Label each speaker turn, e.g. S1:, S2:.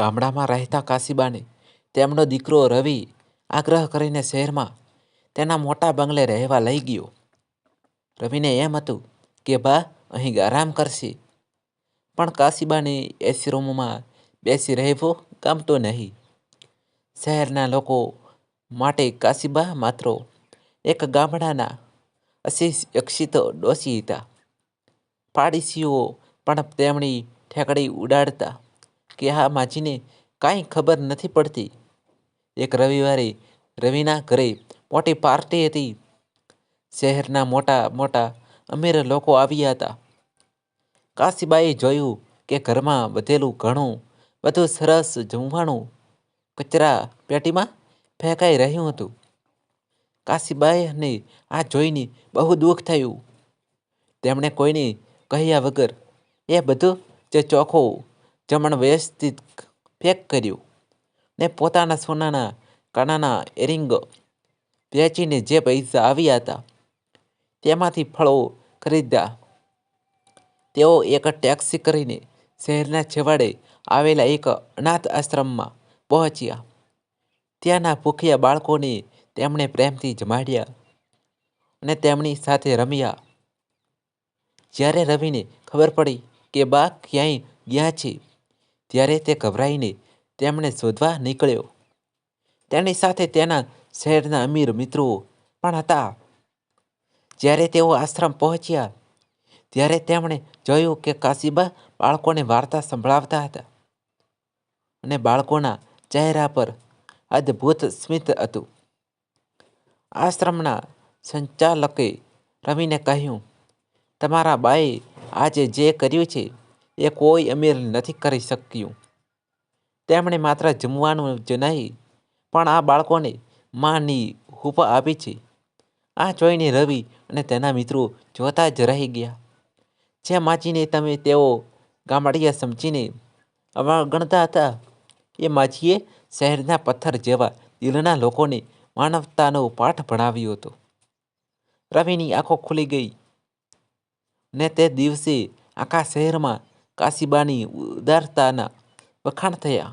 S1: ગામડામાં રહેતા કાશીબાને તેમનો દીકરો રવિ આગ્રહ કરીને શહેરમાં તેના મોટા બંગલે રહેવા લઈ ગયો. રવિને એમ હતું કે, બા, અહીં આરામ કરશે. પણ કાશીબાને એસી રૂમમાં બેસી રહેવો ગમતો નહીં. શહેરના લોકો માટે કાશીબા માત્ર એક ગામડાના અશિક્ષિત ડોસી હતા. પાડીસીઓ પણ તેમની ઠેકડી ઉડાડતા કે આ માજીને કાંઈ ખબર નથી પડતી. એક રવિવારે રવિના ઘરે મોટી પાર્ટી હતી. શહેરના મોટા મોટા અમીર લોકો આવ્યા હતા. કાશીબાઈએ જોયું કે ઘરમાં વધેલું ઘણું, બધું સરસ જમવાનું કચરા પેટીમાં ફેંકાઈ રહ્યું હતું. કાશીબાઈને આ જોઈને બહુ દુઃખ થયું. તેમણે કોઈને કહ્યા વગર એ બધું જે ચોખ્ખું જમણ વ્યવસ્થિત પેક કર્યું ને પોતાના સોનાના કાનાના એરિંગ વેચીને જે પૈસા આવ્યા હતા, તેમાંથી ફળો ખરીદ્યા. તેઓ એક ટેક્સી કરીને શહેરના છેવાડે આવેલા એક અનાથ આશ્રમમાં પહોંચ્યા. ત્યાંના ભૂખ્યા બાળકોને તેમણે પ્રેમથી જમાડ્યા અને તેમની સાથે રમ્યા. જ્યારે રવિને ખબર પડી કે બા ક્યાંય ગયા છે ત્યારે તે ગભરાઈને તેમણે શોધવા નીકળ્યો. તેની સાથે તેના શહેરના અમીર મિત્રો પણ હતા. જ્યારે તેઓ આશ્રમ પહોંચ્યા, ત્યારે તેમણે જોયું કે કાશીબા બાળકોને વાર્તા સંભળાવતા હતા અને બાળકોના ચહેરા પર અદ્ભુત સ્મિત હતું. આશ્રમના સંચાલકે રવિને કહ્યું, તમારા બાએ આજે જે કર્યું છે એ કોઈ અમીર નથી કરી શક્યું. તેમણે માત્ર જમવાનું જ નહીં, પણ આ બાળકોને માની હૂંફ આપી છે. આ જોઈને રવિ અને તેના મિત્રો જોતા જ રહી ગયા. જે માચીને તમે તેઓ ગામડિયા સમજીને અવગણતા હતા, એ માછીએ શહેરના પથ્થર જેવા દિલના લોકોને માનવતાનો પાઠ ભણાવ્યો હતો. રવિની આંખો ખુલી ગઈ ને તે દિવસે આખા શહેરમાં કાશીબાની ઉદારતાના વખાણ થયા